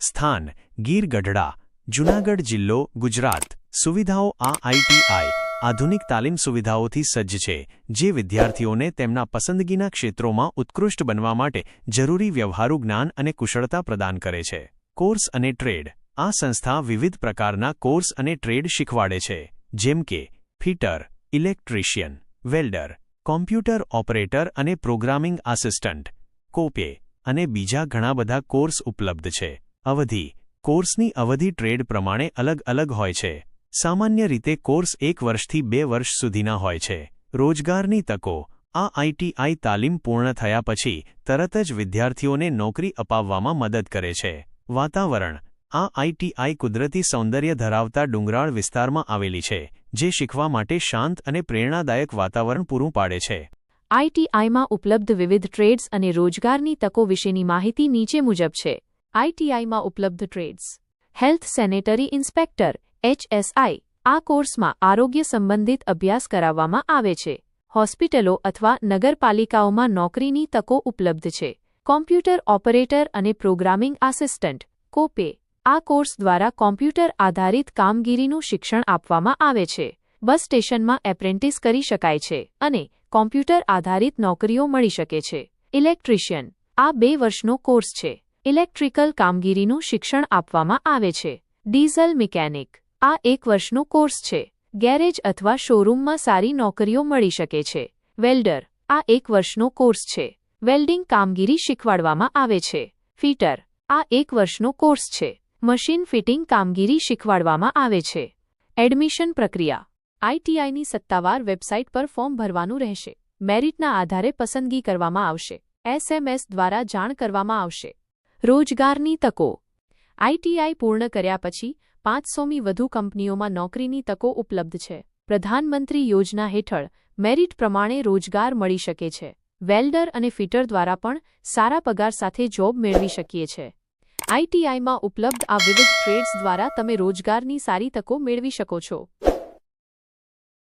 સ્થાન ગીર ગઢડા જૂનાગઢ જિલ્લો, ગુજરાત. સુવિધાઓ આ આઈટીઆઈ આધુનિક તાલીમ સુવિધાઓથી સજ્જ છે, જે વિદ્યાર્થીઓને તેમના પસંદગીના ક્ષેત્રોમાં ઉત્કૃષ્ટ બનવા માટે જરૂરી વ્યવહારુ જ્ઞાન અને કુશળતા પ્રદાન કરે છે. કોર્સ અને ટ્રેડ. આ સંસ્થા વિવિધ પ્રકારના કોર્સ અને ટ્રેડ શીખવાડે છે, જેમ કે, fitter, electrician, welder, computer operator અને પ્રોગ્રામિંગ આસિસ્ટન્ટ, કોપે, અને બીજા ઘણા બધા કોર્સ ઉપલબ્ધ છે. અવધિ. કોર્સની અવધિ ટ્રેડ પ્રમાણે અલગ અલગ હોય છે. સામાન્ય રીતે કોર્સ એક વર્ષથી બે વર્ષ સુધીના હોય છે. રોજગારની તકો. આ આઈટીઆઈ તાલીમ પૂર્ણ થયા પછી તરત જ વિદ્યાર્થીઓને નોકરી અપાવવામાં મદદ કરે છે. વાતાવરણ. આ આઈટીઆઈ કુદરતી સૌંદર્ય ધરાવતા ડુંગરાળ વિસ્તારમાં આવેલી છે, જે શીખવા માટે શાંત અને પ્રેરણાદાયક વાતાવરણ પૂરું પાડે છે. આઈટીઆઈમાં ઉપલબ્ધ વિવિધ ટ્રેડ્સ અને રોજગારની તકો વિશેની માહિતી નીચે મુજબ છે. આઈટીઆઈમાં ઉપલબ્ધ trades. Health sanitary inspector, HSI, આ કોર્સમાં આરોગ્ય સંબંધિત અભ્યાસ કરાવવામાં આવે છે. હોસ્પિટલો અથવા નગરપાલિકાઓમાં નોકરીની તકો ઉપલબ્ધ છે. કોમ્પ્યુટર ઓપરેટર અને પ્રોગ્રામિંગ આસિસ્ટન્ટ, કોપે, આ કોર્સ દ્વારા કોમ્પ્યુટર આધારિત કામગીરીનું શિક્ષણ આપવામાં આવે છે. બસ સ્ટેશનમાં એપ્રેન્ટિસ કરી શકાય છે અને કોમ્પ્યુટર આધારિત નોકરીઓ મળી શકે છે. ઇલેક્ટ્રિશિયન, આ બે વર્ષનો કોર્સ છે. ઇલેક્ટ્રિકલ કામગીરીનું શિક્ષણ આપવામાં આવે છે. Diesel mechanic. આ એક વર્ષનો કોર્સ છે. ગેરેજ અથવા શોરૂમમાં સારી નોકરીઓ મળી શકે છે. વેલ્ડર. આ એક વર્ષનો કોર્સ છે. વેલ્ડિંગ કામગીરી શીખવાડવામાં આવે છે. ફિટર. આ એક વર્ષનો કોર્સ છે. મશીન ફિટિંગ કામગીરી શીખવાડવામાં આવે છે. એડમિશન પ્રક્રિયા. આઈટીઆઈની સત્તાવાર વેબસાઇટ પર ફોર્મ ભરવાનું રહેશે. મેરિટના આધારે પસંદગી કરવામાં આવશે. એસએમએસ દ્વારા જાણ કરવામાં આવશે. રોજગારની તકો. આઈટીઆઈ પૂર્ણ કર્યા પછી પાંચસોમી વધુ કંપનીઓમાં નોકરીની તકો ઉપલબ્ધ છે. પ્રધાનમંત્રી યોજના હેઠળ મેરિટ પ્રમાણે રોજગાર મળી શકે છે. વેલ્ડર અને ફિટર દ્વારા પણ સારા પગાર સાથે જોબ મેળવી શકીએ છે. આઈટીઆઈમાં ઉપલબ્ધ આ વિવિધ ટ્રેડ્સ દ્વારા તમે રોજગારની સારી તકો મેળવી શકો છો.